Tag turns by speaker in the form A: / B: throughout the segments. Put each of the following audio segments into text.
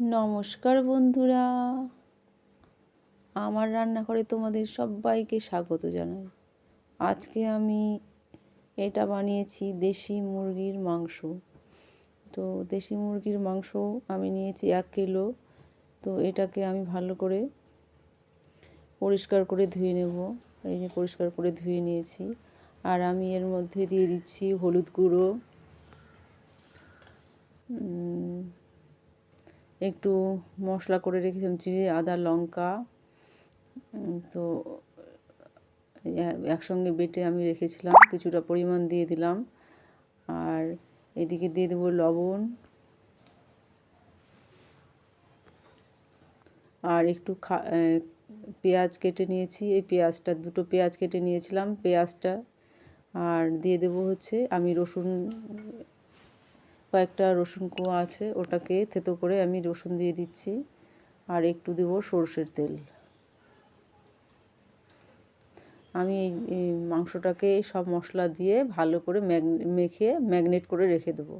A: নমস্কার বন্ধুরা। আমার রান্নাঘরে তোমাদের সবাইকে স্বাগত জানাই। আজকে আমি এটা বানিয়েছি দেশি মুরগির মাংস। তো দেশি মুরগির মাংস আমি নিয়েছি এক কিলো। তো এটাকে আমি ভালো করে পরিষ্কার করে ধুয়ে নেব। এই যে পরিষ্কার করে ধুয়ে নিয়েছি। আর আমি এর মধ্যে দিয়ে দিচ্ছি হলুদ গুঁড়ো। একটু মশলা করে রেখেছিলাম, চিনি, আদা, লঙ্কা। তো একসঙ্গে বেটে আমি রেখেছিলাম, কিছুটা পরিমাণ দিয়ে দিলাম। আর এদিকে দিয়ে দেবো লবণ। আর একটু খা পেঁয়াজ কেটে নিয়েছি। এই পেঁয়াজটা, দুটো পেঁয়াজ কেটে নিয়েছিলাম, পেঁয়াজটা। আর দিয়ে দেবো হচ্ছে, আমি রসুন কয়েকটা রসুন কোয়া আছে, ওটাকে থেতো করে আমি রসুন দিয়ে দিচ্ছি। আর একটু দেব সর্ষের তেল। আমি এই মাংসটাকে সব মশলা দিয়ে ভালো করে মেখে ম্যাগনেট করে রেখে দেবো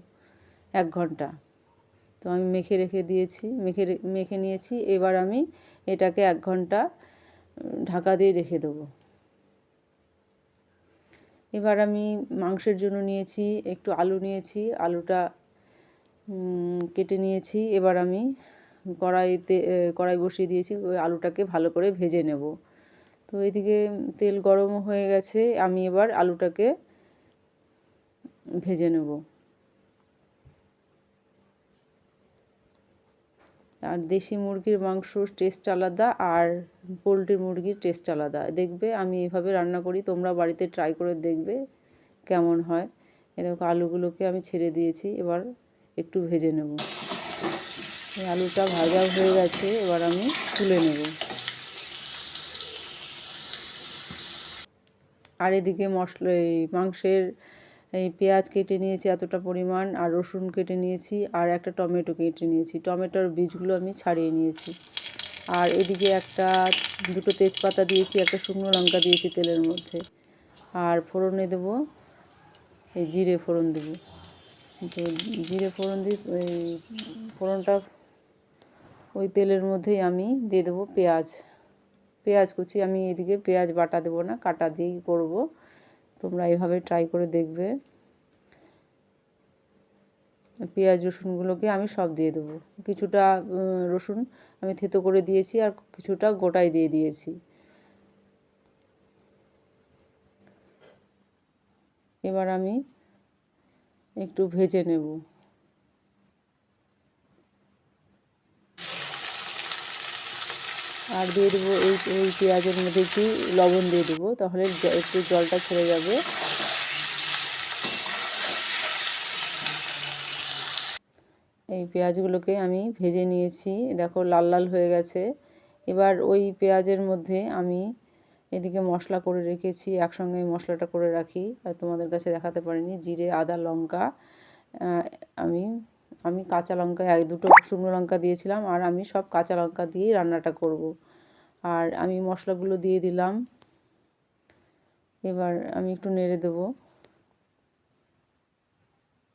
A: এক ঘণ্টা। তো আমি মেখে রেখে দিয়েছি, মেখে মেখে নিয়েছি। এবার আমি এটাকে এক ঘণ্টা ঢাকা দিয়ে রেখে দেবো। এবার আমি মাংসের জন্য নিয়েছি, একটু আলু নিয়েছি। আলুটা কেটে নিয়েছি। এবার আমি কড়াইতে কড়াই বসিয়ে দিয়েছি। ওই আলুটাকে ভালো করে ভেজে নেব। তো এদিকে তেল গরম হয়ে গেছে। আমি এবার আলুটাকে ভেজে নেব। আর দেশি মুরগির মাংস টেস্ট আলাদা আর পোলট্রি মুরগির টেস্ট আলাদা। দেখবে আমি এভাবে রান্না করি, তোমরা বাড়িতে ট্রাই করে দেখবে কেমন হয়। এ দেখো, আলুগুলোকে আমি ছেড়ে দিয়েছি। এবার একটু ভেজে নেব। আলুটা ভাজা হয়ে গেছে, এবার আমি তুলে নেব। আর এদিকে মশলা, এই মাংসের, এই পেঁয়াজ কেটে নিয়েছি এতটা পরিমাণ, আর রসুন কেটে নিয়েছি, আর একটা টমেটো কেটে নিয়েছি। টমেটোর বীজগুলো আমি ছাড়িয়ে নিয়েছি। আর এদিকে একটা, দুটো তেজপাতা দিয়েছি, একটা শুকনো লঙ্কা দিয়েছি তেলের মধ্যে। আর ফোড়নে দেবো, এই জিরে ফোড়ন দেবো। তো জিরে ফোড়ন দিয়ে ওই ফোড়নটা ওই তেলের মধ্যেই আমি দিয়ে দেবো পেঁয়াজ। পেঁয়াজ কুচি, আমি এদিকে পেঁয়াজ বাটা দেবো না, কাটা দিয়েই করব। তোমরা এভাবে ট্রাই করে দেখবে। পেঁয়াজ রসুনগুলোকে আমি সব দিয়ে দেবো। কিছুটা রসুন আমি থেতো করে দিয়েছি আর কিছুটা গোটাই দিয়ে দিয়েছি। এবার আমি একটু ভেজে নেব। আর দিয়ে দেবো এই এই পেঁয়াজের মধ্যে একটু লবণ দিয়ে দেবো, তাহলে একটু জলটা ছেড়ে যাবে। এই পেঁয়াজগুলোকে আমি ভেজে নিয়েছি, দেখো লাল লাল হয়ে গেছে। এবার ওই পেঁয়াজের মধ্যে আমি এদিকে মশলা করে রেখেছি, একসঙ্গে মশলাটা করে রাখি। আর তোমাদের কাছে দেখাতে পারিনি, জিরে, আদা, লঙ্কা। আমি আমি কাঁচা লঙ্কা, এক দুটো শুকনো লঙ্কা দিয়েছিলাম আর আমি সব কাঁচা লঙ্কা দিয়েই রান্নাটা করব। আর আমি মশলাগুলো দিয়ে দিলাম। এবার আমি একটু নেড়ে দেবো।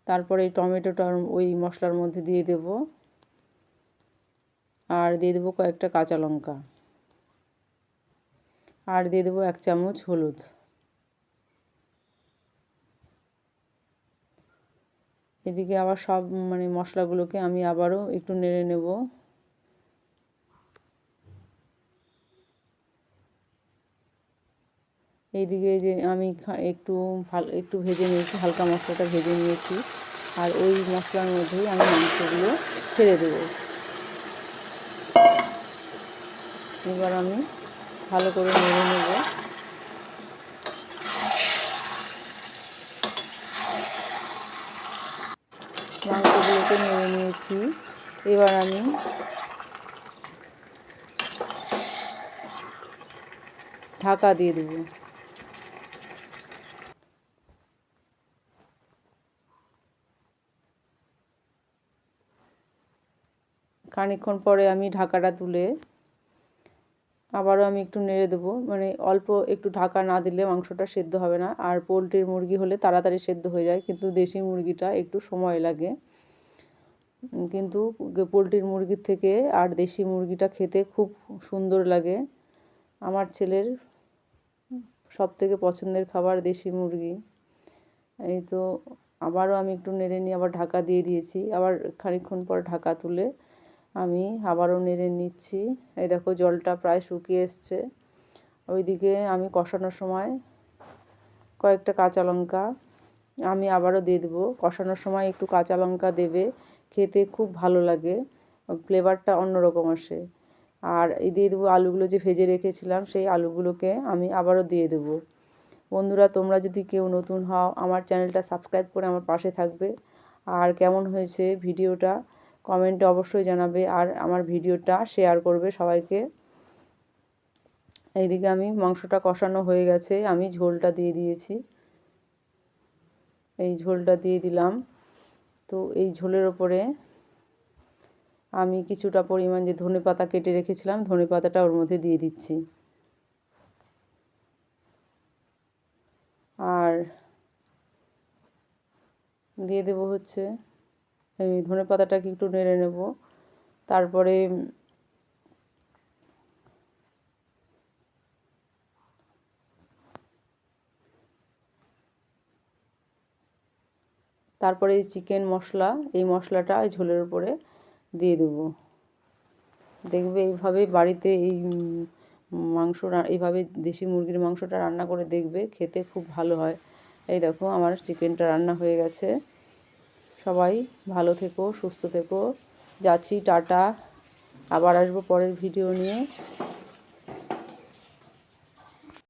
A: তারপরে এই টমেটোটা ওই মশলার মধ্যে দিয়ে দেব। আর দিয়ে দেবো কয়েকটা কাঁচা লঙ্কা। আর দিয়ে দেবো এক চামচ হলুদ। এদিকে আবার সব মানে মশলাগুলোকে আমি আবারও একটু নেড়ে নেব। এইদিকে যে আমি একটু একটু ভেজে নিয়েছি, হালকা মশলাটা ভেজে নিয়েছি। আর ওই মশলার মধ্যেই আমি মাংসগুলো ছেড়ে দেবো। এবার আমি ভালো করে নেড়ে নেব। মাংসগুলোকে নেড়ে নিয়েছি। এবার আমি ঢাকা দিয়ে দেবো। খানিক্ষণ পরে আমি ঢাকাটা তুলে আবারও আমি একটু নেড়ে দেবো। মানে অল্প একটু ঢাকা না দিলে মাংসটা সেদ্ধ হবে না। আর পোলট্রির মুরগি হলে তাড়াতাড়ি সেদ্ধ হয়ে যায়। কিন্তু দেশি মুরগিটা একটু সময় লাগে। কিন্তু পোলট্রির মুরগির থেকে আর দেশি মুরগিটা খেতে খুব সুন্দর লাগে। আমার ছেলের সব থেকে পছন্দের খাবার দেশি মুরগি। এই তো আবারও আমি একটু নেড়ে নিয়ে আবার ঢাকা দিয়ে দিয়েছি। আবার খানিকক্ষণ পর ঢাকা তুলে আমি আবারও নেড়ে নিচ্ছি। এই দেখো, জলটা প্রায় শুকিয়ে এসছে। ওইদিকে আমি কষানোর সময় কয়েকটা কাঁচা লঙ্কা আমি আবারও দিয়ে দেবো। কষানোর সময় একটু কাঁচা লঙ্কা দেবে, খেতে খুব ভালো লাগে। ফ্লেভারটা অন্যরকম আসে। আর এই দিয়ে দেবো আলুগুলো যে ভেজে রেখেছিলাম, সেই আলুগুলোকে আমি আবারও দিয়ে দেবো। বন্ধুরা, তোমরা যদি কেউ নতুন হও, আমার চ্যানেলটা সাবস্ক্রাইব করে আমার পাশে থাকবে। আর কেমন হয়েছে ভিডিওটা কমেন্টে অবশ্যই জানাবে আর আমার ভিডিওটা শেয়ার করবে সবাইকে। এইদিকে আমি মাংসটা কষানো হয়ে গেছে, আমি ঝোলটা দিয়ে দিয়েছি। এই ঝোলটা দিয়ে দিলাম। তো এই ঝোলের ওপরে আমি কিছুটা পরিমাণ যে ধনে পাতা কেটে রেখেছিলাম, ধনে পাতাটা ওর মধ্যে দিয়ে দিচ্ছি। আর দিয়ে দেবো হচ্ছে এই ধনে পাতাটাকে একটু নেড়ে নেব। তারপরে তারপরে এই চিকেন মশলা, এই মশলাটা এই ঝোলের উপরে দিয়ে দেবো। দেখবে এইভাবে বাড়িতে এই মাংস এইভাবে দেশি মুরগির মাংসটা রান্না করে দেখবে, খেতে খুব ভালো হয়। এই দেখো আমার চিকেনটা রান্না হয়ে গেছে। সবাই ভালো থেকো সুস্থ থেকো। যাচ্ছি টাটা। আবার আসব পরের ভিডিও নিয়ে।